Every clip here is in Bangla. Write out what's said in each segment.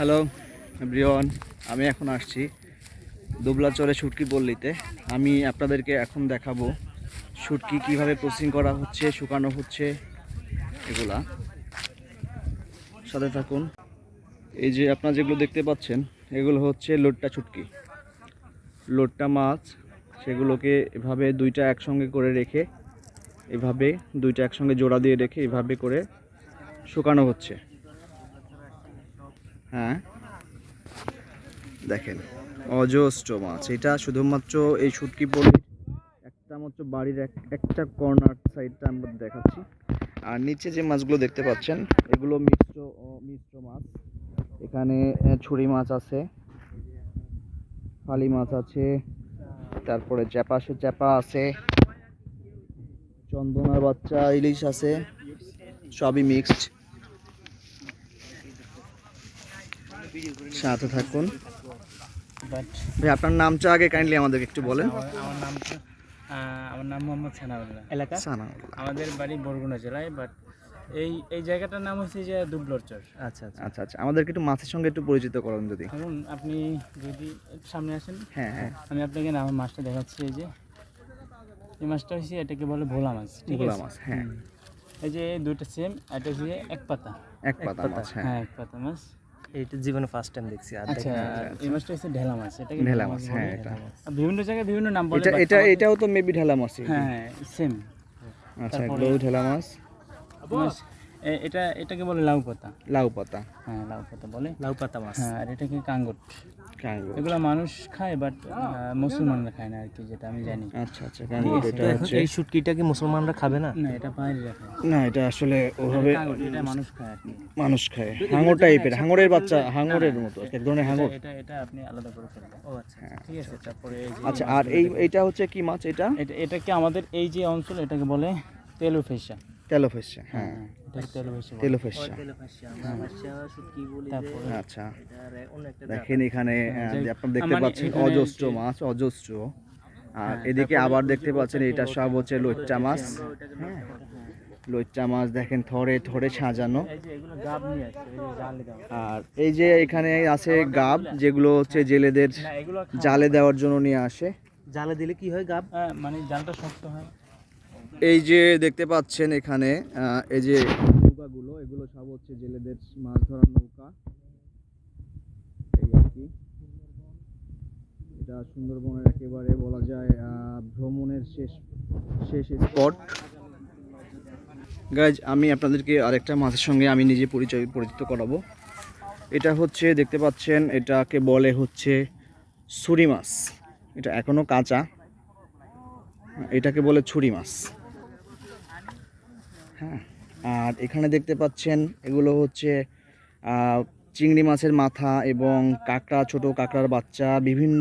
হ্যালো ব্রিয়ন আমি এখন আসছি দুবলাচরে শুটকি পল্লীতে। আমি আপনাদেরকে এখন দেখাবো শুটকি কীভাবে প্রসেসিং করা হচ্ছে, শুকানো হচ্ছে, এগুলা। সাথে থাকুন। এই যে আপনারা যেগুলো দেখতে পাচ্ছেন, এগুলো হচ্ছে লোট্টা ছুটকি লোটটা মাছ, সেগুলোকে এভাবে দুইটা একসঙ্গে করে রেখে, এভাবে দুইটা একসঙ্গে জোড়া দিয়ে রেখে এভাবে করে শুকানো হচ্ছে। হ্যাঁ। দেখেন, অজস্র মাছ। এটা শুধুমাত্র এই শুটকি পলি একটা মাত্র বাড়ির এক একটা কর্নার সাইডটা আমরা দেখাচ্ছি। আর নিচে যে মাছগুলো দেখতে পাচ্ছেন, এগুলো মিশ্র মিশ্র মাছ। এখানে ছুরি মাছ আছে, ফালি মাছ আছে, তারপরে চ্যাপা, সে চ্যাপা আছে, চন্দনার বাচ্চা, ইলিশ আছে, সবই মিক্সড সাথে থাকুন। বাট ভাই আপনার নামটা আগে কাইন্ডলি আমাদেরকে একটু বলেন। আমার আমার নাম আমার নাম মোহাম্মদ সানাউল্লাহ। এলাকা? সানাউল্লাহ। আমাদের বাড়ি বরগুনা জেলায় বাট এই এই জায়গাটার নাম হচ্ছে যে দুবলর চর। আচ্ছা আচ্ছা। আচ্ছা আচ্ছা। আমাদেরকে একটু মাছের সঙ্গে একটু পরিচিত করুন যদি। ধরুন আপনি যদি সামনে আসেন। হ্যাঁ হ্যাঁ। আমি আপনাকে আমার মাছটা দেখাচ্ছি এই যে। এই মাছটা হচ্ছে এটাকে বলে ভোলা মাছ ঠিক ভোলা মাছ হ্যাঁ। এই যে এই দুইটা সেম এটা হচ্ছে এক পাতা। এক পাতা মাছ হ্যাঁ। হ্যাঁ এক পাতা মাছ। এইটা জীবনে ফার্স্ট টাইম দেখছি আর আচ্ছা এই মাছটা হচ্ছে ঢেলা মাছ এটাকে ঢেলা মাছ, হ্যাঁ, এটা। বিভিন্ন জায়গায় বিভিন্ন নাম বলে এটা এটা এটাও তো মেবি ঢেলা মাছ হ্যাঁ সেম আচ্ছা তারপরে- এগুলো ঢেলা মাছ এটা এটাকে বলে লাউ পাতা। লাউ পাতা। হ্যাঁ লাউ পাতা বলে। লাউ পাতা মাছ। হ্যাঁ আর এটাকে কাঙ্গট। কাঙ্গুর এগুলো মানুষ খায় বাট মুসলমানরা খায় না আর কি যেটা আমি জানি। আচ্ছা আচ্ছা কাঙ্গুর এটা হচ্ছে এই শুটকিটা কি মুসলমানরা খাবে না? না এটা বাইরে খায় না এটা আসলে ওভাবে এটা মানুষ খায় মানুষ খায়। হাঙর টাইপের হাঙরের বাচ্চা হাঙরের মতো এক ধরনের হাঙর। এটা এটা আপনি আলাদা করে ফেলবেন। ও আচ্ছা ঠিক আছে তারপরে এই আচ্ছা আর এই এইটা হচ্ছে কি মাছ এটা? এটা এটাকে আমাদের এই যে অঞ্চল এটাকে বলে তেলু ফেসা তেলোফেসা হ্যাঁ। তারপরে আচ্ছা। একটা দেখেন এখানে আপনারা দেখতে পাচ্ছেন অজস্র মাছ অজস্র। আর হ্যাঁ, এদিকে আবার দেখতে পাচ্ছেন এটা সব হচ্ছে লইট্টা মাছ। হ্যাঁ মাছ। দেখেন থরে থরে সাজানো। আর এই যে এখানে আছে গাব যেগুলো হচ্ছে জেলেদের জালে দেওয়ার জন্য নিয়ে আসে। জালে দিলে কি হয় গাব? হ্যাঁ, মানে জালটা শক্ত হয়। এই যে দেখতে পাচ্ছেন এখানে এই যে নৌকাগুলো, এগুলো সব হচ্ছে জেলেদের মাছ ধরার নৌকা। এই আর কি। এটা সুন্দরবনের একেবারে বলা যায় ভ্রমণের শেষ শেষ স্পট। গাইজ আমি আপনাদেরকে আরেকটা মাছের সঙ্গে আমি নিজে পরিচয়, পরিচিত করাবো। এটা হচ্ছে, দেখতে পাচ্ছেন, এটাকে বলে হচ্ছে ছুরি মাছ। এটা এখনও কাঁচা। এটাকে বলে ছুরি মাছ। হ্যাঁ আর এখানে দেখতে পাচ্ছেন এগুলো হচ্ছে চিংড়ি মাছের মাথা এবং কাঁকড়া ছোট কাঁকড়ার বাচ্চা বিভিন্ন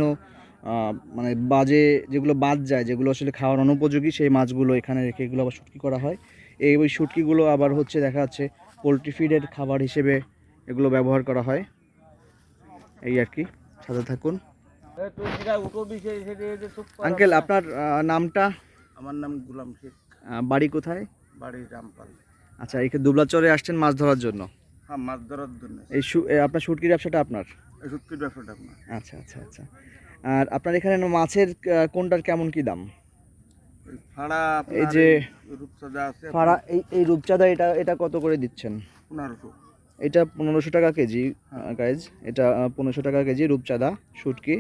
মানে বাজে যেগুলো বাদ যায় যেগুলো আসলে খাওয়ার অনুপযোগী সেই মাছগুলো এখানে রেখে এগুলো আবার শুটকি করা হয়। এই ওই শুটকিগুলো আবার হচ্ছে দেখা যাচ্ছে পোলট্রি ফিডের খাবার হিসেবে এগুলো ব্যবহার করা হয়। এই আর কি সাথে থাকুন। আঙ্কেল আপনার নামটা? আমার নাম গুলাম শেখ। বাড়ি কোথায়? বাড়ি রামপাল। আচ্ছা এখানে দুবলাচরে আসছেন মাছ ধরার জন্য? হ্যাঁ মাছ ধরার জন্য। এই আপনার শুটকির ব্যবসাটা আপনার? ব্যবসাটা আপনার। আচ্ছা আচ্ছা আচ্ছা। আর আপনার এখানে মাছের কোনটার কেমন কি দাম? এই যে রূপসাদা আছে ফাড়া এই এই রূপচাঁদা এটা এটা কত করে দিচ্ছেন? পনেরোশো। এটা পনেরোশো টাকা কেজি গাইজ এটা পনেরোশো টাকা কেজি রূপচাঁদা শুটকি।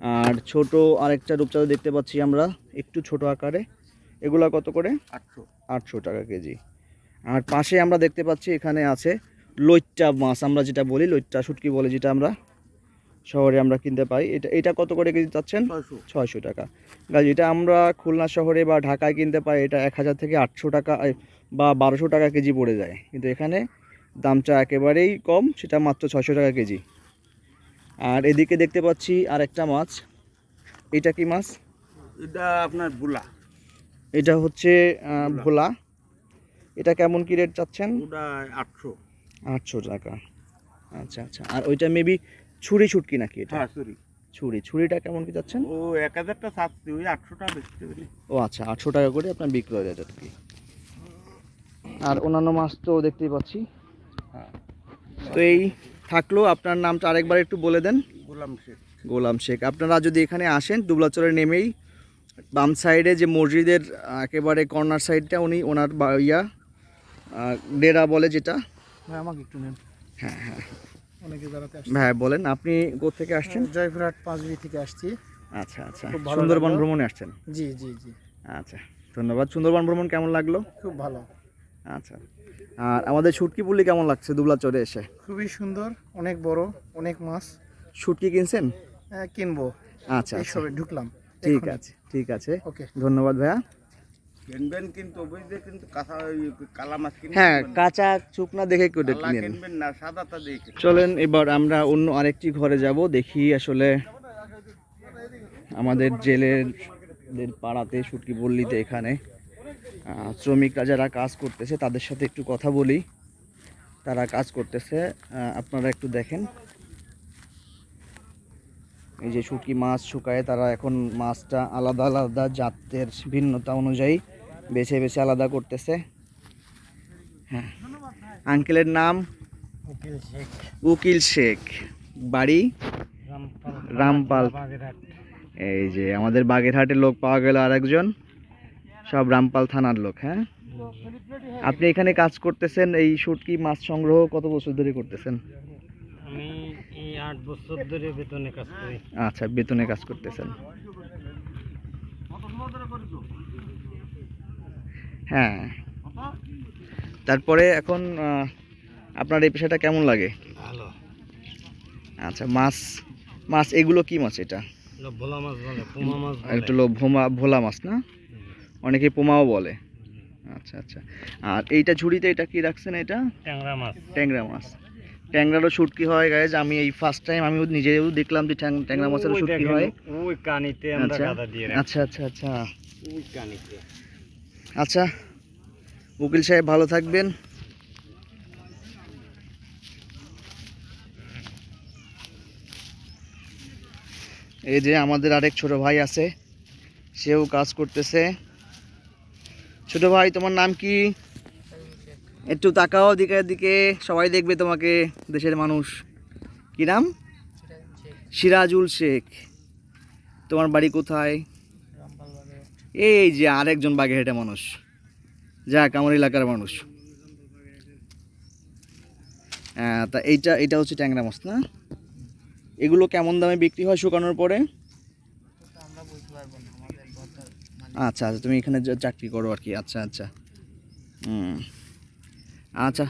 আর ছোট আরেকটা রূপচাঁদা দেখতে পাচ্ছি আমরা একটু ছোট আকারে। এগুলা কত করে? আটশো। আটশো টাকা কেজি। আর পাশে আমরা দেখতে পাচ্ছি এখানে আছে লইট্টা মাছ। আমরা যেটা বলি লইট্টা শুটকি বলে যেটা আমরা শহরে আমরা কিনতে পাই। এটা এটা কত করে কেজি চাচ্ছেন? ছয়শো। টাকা। গাছ এটা আমরা খুলনা শহরে বা ঢাকায় কিনতে পাই এটা এক হাজার থেকে আটশো টাকা বা বারোশো টাকা কেজি পড়ে যায়। কিন্তু এখানে দামটা একেবারেই কম সেটা মাত্র ছয়শো টাকা কেজি। আর এদিকে দেখতে পাচ্ছি আরেকটা মাছ। এটা কি মাছ? এটা আপনার বুলা এটা হচ্ছে ভোলা। এটা কেমন কি রেট চাচ্ছেন? ওটা আটশো। আটশো টাকা। আচ্ছা আচ্ছা। আর ওইটা মেবি ছুরি ছুটকি নাকি এটা? হ্যাঁ সরি ছুরি। ছুরিটা কেমন কি চাচ্ছেন? ও এক হাজারটা সাতশো ওই আটশোটা বেচতে পারি। ও আচ্ছা আটশো টাকা করে আপনার বিক্রয় রেট আর কি। আর অন্যান্য মাছ তো দেখতেই পাচ্ছি। হ্যাঁ। তো এই থাকল। আপনার নামটা আরেকবার একটু বলে দেন। গোলাম শেখ। গোলাম শেখ। আপনারা যদি এখানে আসেন দুবলাচরে নেমেই বাম সাইডে যে মসজিদের একেবারে কর্নার সাইডটা উনি ওনার ইয়া ডেরা বলে যেটা। ভাই আমাকে একটু নেন। হ্যাঁ হ্যাঁ অনেকে বেড়াতে আসছে। ভাই বলেন আপনি কোথেকে আসছেন? জয়পুরহাট পাঁচবি থেকে আসছি। আচ্ছা আচ্ছা। সুন্দরবন ভ্রমণে আসছেন? জি জি জি। আচ্ছা ধন্যবাদ। সুন্দরবন ভ্রমণ কেমন লাগল? খুব ভালো। আচ্ছা। আর আমাদের শুটকি পুলি কেমন লাগছে দুবলাচরে এসে? খুবই সুন্দর অনেক বড় অনেক মাছ। শুটকি কিনছেন? হ্যাঁ, কিনবো। আচ্ছা আচ্ছা। সবে ঢুকলাম। ঠিক আছে। ঠিক আছে। ওকে। ধন্যবাদ ভাইয়া। কিনবেন কিন্তু বুঝতে কিন্তু কাঁচা ওই কালা মাছ কিনবেন। হ্যাঁ না। কাঁচা শুকনা দেখে কিনবেন না সাদাটা দিয়ে চলেন এবার আমরা অন্য আরেকটি ঘরে যাব। দেখি আসলে আমাদের জেলের পাড়াতে সুটকি পল্লীতে এখানে শ্রমিকরা যারা কাজ করতেছে তাদের সাথে একটু কথা বলি। তারা কাজ করতেছে আপনারা একটু দেখেন। এই যে শুটকি মাছ শুকায় তারা এখন মাছটা আলাদা আলাদা জাতের ভিন্নতা অনুযায়ী বেছে বেছে আলাদা করতেছে। হ্যাঁ। আঙ্কেলের নাম? উকিল শেখ। উকিল শেখ। বাড়ি? রামপাল এই যে আমাদের বাগেরহাটের লোক পাওয়া গেল আরেকজন। সব রামপাল থানার লোক হ্যাঁ? আপনি এখানে কাজ করতেছেন এই শুটকি মাছ সংগ্রহ কত বছর ধরে করতেছেন? আট বছর ধরে বেতনে কাজ করি। আচ্ছা বেতনে কাজ করতেছেন। হ্যাঁ। তারপরে এখন আপনার এই পেশাটা কেমন লাগে? ভালো। আচ্ছা মাছ মাছ এগুলো কি মাছ এটা? ভোলা মাছ বলে পোমা মাছ একটু ভোমা ভোলা মাছ না? অনেকে পোমাও বলে। আচ্ছা আচ্ছা। আর এইটা ঝুড়িতে এটা কি রাখছেন এটা? ট্যাংরা মাছ। ট্যাংরা মাছ। ট্যাংরারও শুটকি হয় গাইজ। আমি এই ফার্স্ট টাইম আমিও নিজেও দেখলাম যে ট্যাং- ট্যাংরা মাছেরও শুটকি হয়। ওই কানিতে আমরা আচ্ছা। গাদা দিয়ে আচ্ছা আচ্ছা আচ্ছা। ওই কানিতে। আচ্ছা। উকিল সাহেব ভালো থাকবেন। এই যে আমাদের আরেক ছোট ভাই আছে সেও কাজ করতেছে। ছোট ভাই তোমার নাম কি? একটু তাকাও দিকে দিকে, সবাই দেখবে তোমাকে, দেশের মানুষ। কি নাম? সিরাজুল শেখ। তোমার বাড়ি কোথায়? এই যে আরেকজন বাগেরহাটে মানুষ। যাক, আমার এলাকার মানুষ। হ্যাঁ তা এইটা এটা হচ্ছে ট্যাংরা মাছ, না? এগুলো কেমন দামে বিক্রি হয় শুকানোর পরে? আচ্ছা আচ্ছা তুমি এখানে চাকরি করো আর কি। আচ্ছা আচ্ছা। হুম। আচ্ছা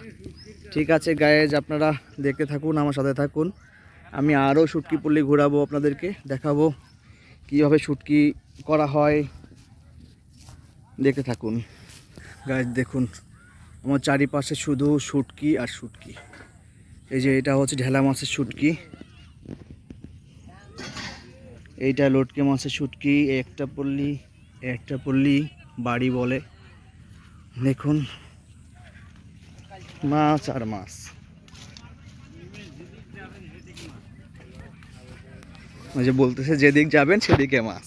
ঠিক আছে গায়েজ আপনারা দেখতে থাকুন, আমার সাথে থাকুন। আমি আরও শুটকি পল্লী ঘোরাবো আপনাদেরকে, দেখাবো কীভাবে শুটকি করা হয়। দেখতে থাকুন। গাছ দেখুন, আমার চারিপাশে শুধু শুটকি আর শুটকি। এই যে এটা হচ্ছে ঢেলা মাছের শুটকি। এইটা লটকে মাছের শুটকি, একটা পল্লী একটা পল্লী, বাড়ি বলে। দেখুন। মাছ আর মাছ। যে বলতেছে, যেদিক যাবেন সেদিকে মাছ।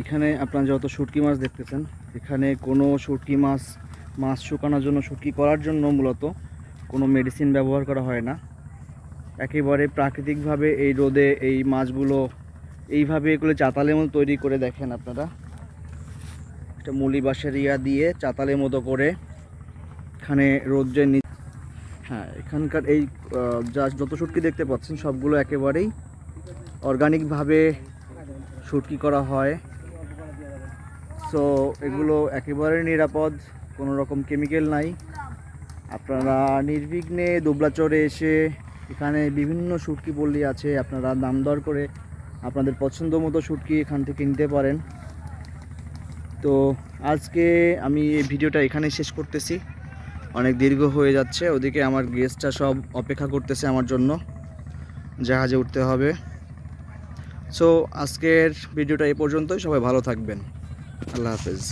এখানে আপনারা যত শুটকি মাছ দেখতেছেন, এখানে কোনো শুটকি মাছ মাছ শুকানোর জন্য শুটকি করার জন্য মূলত কোনো মেডিসিন ব্যবহার করা হয় না। একেবারে প্রাকৃতিকভাবে এই রোদে এই মাছগুলো এইভাবে এগুলো চাতালের মতো তৈরি করে দেখেন আপনারা। একটা মুলি বাঁশের ইয়া দিয়ে চাতালের মতো করে এখানে রোদ্রের নি হ্যাঁ এখানকার এই যা যত শুটকি দেখতে পাচ্ছেন সবগুলো একেবারেই অর্গানিকভাবে শুটকি করা হয়। সো এগুলো একেবারে নিরাপদ। কোনো রকম কেমিক্যাল নাই। আপনারা নির্বিঘ্নে দুবলাচরে এসে এখানে বিভিন্ন শুটকি পল্লী আছে, আপনারা দাম দর করে আপনাদের পছন্দ মতো শুটকি এখান থেকে নিতে পারেন। তো আজকে আমি এই ভিডিওটা এখানে শেষ করতেছি। অনেক দীর্ঘ হয়ে যাচ্ছে, ওদিকে আমার গেস্টটা সব অপেক্ষা করতেছে আমার জন্য। জাহাজে উঠতে হবে। সো আজকের ভিডিওটা এই পর্যন্তই, সবাই ভালো থাকবেন। আল্লাহ হাফেজ।